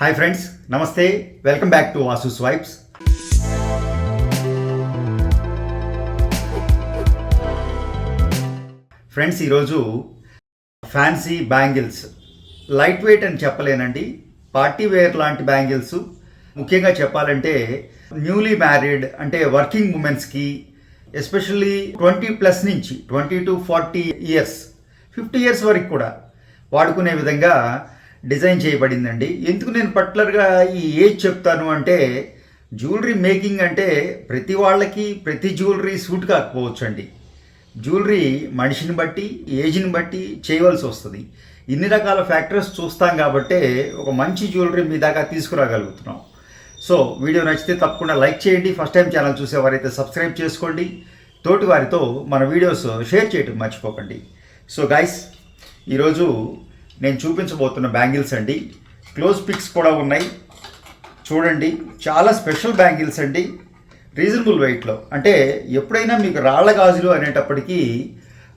Hi friends నమస్తే. Welcome back to Vasu swipes friends ఈరోజు fancy bangles light weight అని చెప్పలేనండి. పార్టీ వేర్ లాంటి బ్యాంగిల్స్ ముఖ్యంగా చెప్పాలంటే న్యూలీ మ్యారీడ్ అంటే వర్కింగ్ ఉమెన్స్కి ఎస్పెషల్లీ ట్వంటీ ప్లస్ నుంచి twenty to forty years fifty years వరకు కూడా వాడుకునే విధంగా డిజైన్ చేయబడిందండి. ఎందుకు నేను పర్టికులర్గా ఈ ఏజ్ చెప్తాను అంటే జ్యువెలరీ మేకింగ్ అంటే ప్రతి వాళ్ళకి ప్రతి జ్యువెలరీ సూట్ కాకపోవచ్చు అండి జ్యువెలరీ మనిషిని బట్టి ఏజ్ని బట్టి చేయవలసి వస్తుంది. ఇన్ని రకాల ఫ్యాక్టర్స్ చూస్తాం కాబట్టే ఒక మంచి జ్యువెలరీ మీ దాకా తీసుకురాగలుగుతున్నాం. సో వీడియో నచ్చితే తప్పకుండా లైక్ చేయండి. ఫస్ట్ టైం ఛానల్ చూసేవారైతే సబ్స్క్రైబ్ చేసుకోండి. తోటి వారితో మన వీడియోస్ షేర్ చేయటం మర్చిపోకండి. సో గైస్ ఈరోజు నేను చూపించబోతున్న బ్యాంగిల్స్ అండి. క్లోజ్ పిక్స్ కూడా ఉన్నాయి. చూడండి చాలా స్పెషల్ బ్యాంగిల్స్ అండి. రీజనబుల్ వెయిట్లో. అంటే ఎప్పుడైనా మీకు రాళ్ళ గాజులు అనేటప్పటికీ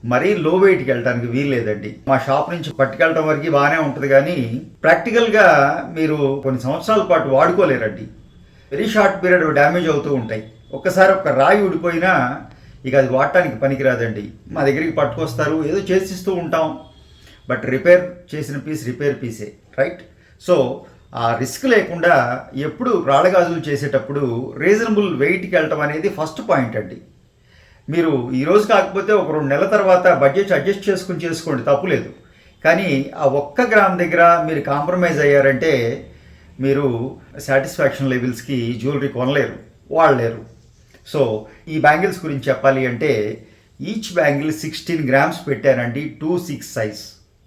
మరీ లో వెయిట్కి వెళ్ళడానికి వీల్లేదండి మా షాప్ నుంచి పట్టుకెళ్ళటం వరకు బాగానే ఉంటుంది కానీ ప్రాక్టికల్గా మీరు కొన్ని సంవత్సరాల పాటు వాడుకోలేరండి. వెరీ షార్ట్ పీరియడ్ డ్యామేజ్ అవుతూ ఉంటాయి. ఒక్కసారి ఒక రాయి ఊడిపోయినా ఇక అది వాడటానికి పనికిరాదండి. మా దగ్గరికి పట్టుకొస్తారు ఏదో చేసిస్తూ ఉంటాం. బట్ రిపేర్ చేసిన పీస్ రిపేర్ పీసే రైట్? సో ఆ రిస్క్ లేకుండా ఎప్పుడు రాళ్ళగాజులు చేసేటప్పుడు రీజనబుల్ వెయిట్కి వెళ్ళటం అనేది ఫస్ట్ పాయింట్ అండి. మీరు ఈరోజు కాకపోతే ఒక రెండు నెలల తర్వాత బడ్జెట్ అడ్జస్ట్ చేసుకుని చేసుకోండి తప్పులేదు కానీ ఆ ఒక్క గ్రామ్ దగ్గర మీరు కాంప్రమైజ్ అయ్యారంటే మీరు సాటిస్ఫాక్షన్ లెవెల్స్కి జ్యువెలరీ కొనలేరు వాడలేరు. సో ఈ బ్యాంగిల్స్ గురించి చెప్పాలి అంటే ఈచ్ బ్యాంగిల్ సిక్స్టీన్ గ్రామ్స్ పెట్టానండి two six size.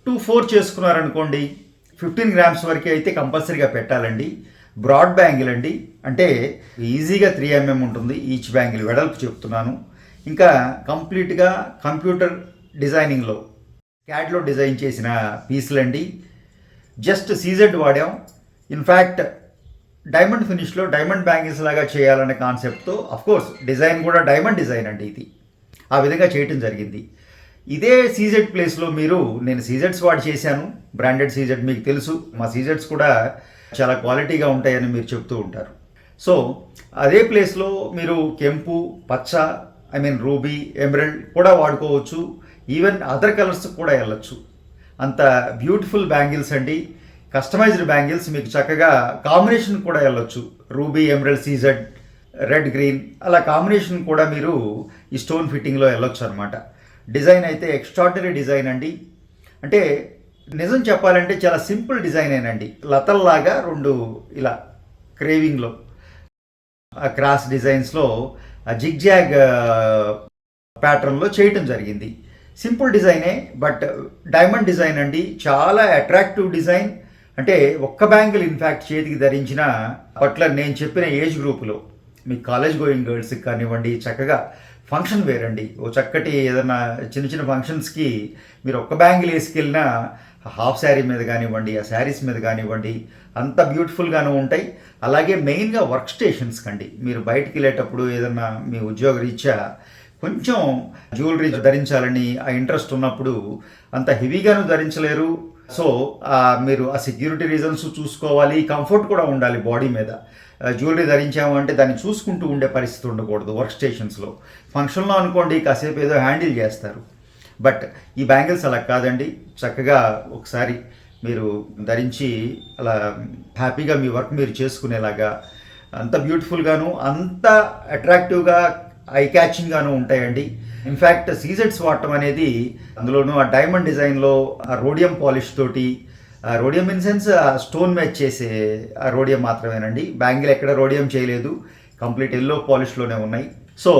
Two four చేసుకున్నారనుకోండి fifteen grams వరకు అయితే కంపల్సరీగా పెట్టాలండి. బ్రాడ్ బ్యాంగిల్ అండి. అంటే ఈజీగా త్రీ ఎంఎం ఉంటుంది. ఈచ్ బ్యాంగిల్ వెడల్పు చెప్తున్నాను. ఇంకా కంప్లీట్గా కంప్యూటర్ డిజైనింగ్లో క్యాట్లో డిజైన్ చేసిన పీసులండి. జస్ట్ సీజెడ్ వాడాం. ఇన్ఫ్యాక్ట్ డైమండ్ ఫినిష్లో డైమండ్ బ్యాంగిల్స్ లాగా చేయాలనే కాన్సెప్ట్తో కోర్స్ డిజైన్ కూడా డైమండ్ డిజైన్ అండి ఇది. ఆ విధంగా చేయటం జరిగింది. ఇదే సీజెడ్ ప్లేస్లో మీరు నేను సీజెడ్స్ వాడి చేశాను బ్రాండెడ్ సీజెడ్ మీకు తెలుసు మా సీజెడ్స్ కూడా చాలా క్వాలిటీగా ఉంటాయని మీరు చెప్తూ ఉంటారు. సో అదే ప్లేస్లో మీరు కెంపు పచ్చ ఐ మీన్ రూబీ ఎమరల్డ్ కూడా వాడుకోవచ్చు ఈవెన్ అదర్ కలర్స్ కూడా వెళ్ళచ్చు. అంత బ్యూటిఫుల్ బ్యాంగిల్స్ అండి. కస్టమైజ్డ్ బ్యాంగిల్స్ మీకు చక్కగా కాంబినేషన్ కూడా వెళ్ళొచ్చు. Ruby emerald CZ red green అలా కాంబినేషన్ కూడా మీరు ఈ స్టోన్ ఫిట్టింగ్లో వెళ్ళొచ్చు అనమాట డిజైన్ అయితే ఎక్స్ట్రాడినరీ డిజైన్ అండి. అంటే నిజం చెప్పాలంటే చాలా సింపుల్ డిజైన్ ఏనండి. లతల్లాగా రెండు ఇలా క్రేవింగ్లో ఆ క్రాస్ డిజైన్స్లో ఆ జిగ్జాగ్ ప్యాటర్న్లో చేయటం జరిగింది. సింపుల్ డిజైనే బట్ డైమండ్ డిజైన్ అండి. చాలా అట్రాక్టివ్ డిజైన్. అంటే ఒక్క బ్యాంగిల్ ఇన్ఫ్యాక్ట్ చేతికి ధరించిన పట్ల నేను చెప్పిన ఏజ్ గ్రూపులో మీ కాలేజ్ గోయింగ్ గర్ల్స్కి కానివ్వండి చక్కగా ఫంక్షన్ వేరండి. ఓ చక్కటి ఏదైనా చిన్న చిన్న ఫంక్షన్స్కి మీరు ఒక్క బ్యాంగిల్ వేసుకెళ్ళినా హాఫ్ శారీ మీద కానివ్వండి ఆ శారీస్ మీద కానివ్వండి అంత బ్యూటిఫుల్గాను ఉంటాయి. అలాగే మెయిన్గా వర్క్ స్టేషన్స్ కండి మీరు బయటికి వెళ్ళేటప్పుడు ఏదన్నా మీ ఉద్యోగ రీత్యా కొంచెం జ్యువెలరీ ధరించాలని ఆ ఇంట్రెస్ట్ ఉన్నప్పుడు అంత హెవీగాను ధరించలేరు. సో మీరు ఆ సెక్యూరిటీ రీజన్స్ చూసుకోవాలి కంఫర్ట్ కూడా ఉండాలి బాడీ మీద. జ్యువెలరీ ధరించాము అంటే దాన్ని చూసుకుంటూ ఉండే పరిస్థితి ఉండకూడదు వర్క్ స్టేషన్స్లో ఫంక్షన్లో అనుకోండి కాసేపు ఏదో హ్యాండిల్ చేస్తారు. బట్ ఈ బ్యాంగిల్స్ అలా కాదండి. చక్కగా ఒకసారి మీరు ధరించి అలా హ్యాపీగా మీ వర్క్ మీరు చేసుకునేలాగా అంత బ్యూటిఫుల్గాను అంత అట్రాక్టివ్గా ఐ క్యాచింగ్గాను ఉంటాయండి. ఇన్ఫ్యాక్ట్ సీజెట్స్ వాడటం అనేది అందులోనూ ఆ డైమండ్ డిజైన్లో ఆ రోడియం పాలిష్ తోటి ఆ rhodium in sense stone match చేసే ఆ రోడియం మాత్రమేనండి. బ్యాంగిల్ ఎక్కడ రోడియం చేయలేదు. కంప్లీట్ ఎల్లో పాలిష్లోనే ఉన్నాయి. సో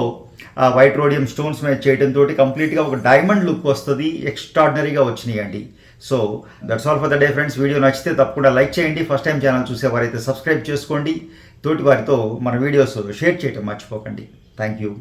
ఆ వైట్ రోడియం స్టోన్స్ మ్యాచ్ చేయడంతో కంప్లీట్గా ఒక డైమండ్ లుక్ వస్తుంది. ఎక్స్ట్రాడినరీగా వచ్చినాయి అండి so that's all for the day friends video నచ్చితే తప్పకుండా లైక్ చేయండి. ఫస్ట్ టైం ఛానల్ చూసేవారైతే సబ్స్క్రైబ్ చేసుకోండి. తోటి వారితో మన వీడియోస్ షేర్ చేయటం మర్చిపోకండి. Thank you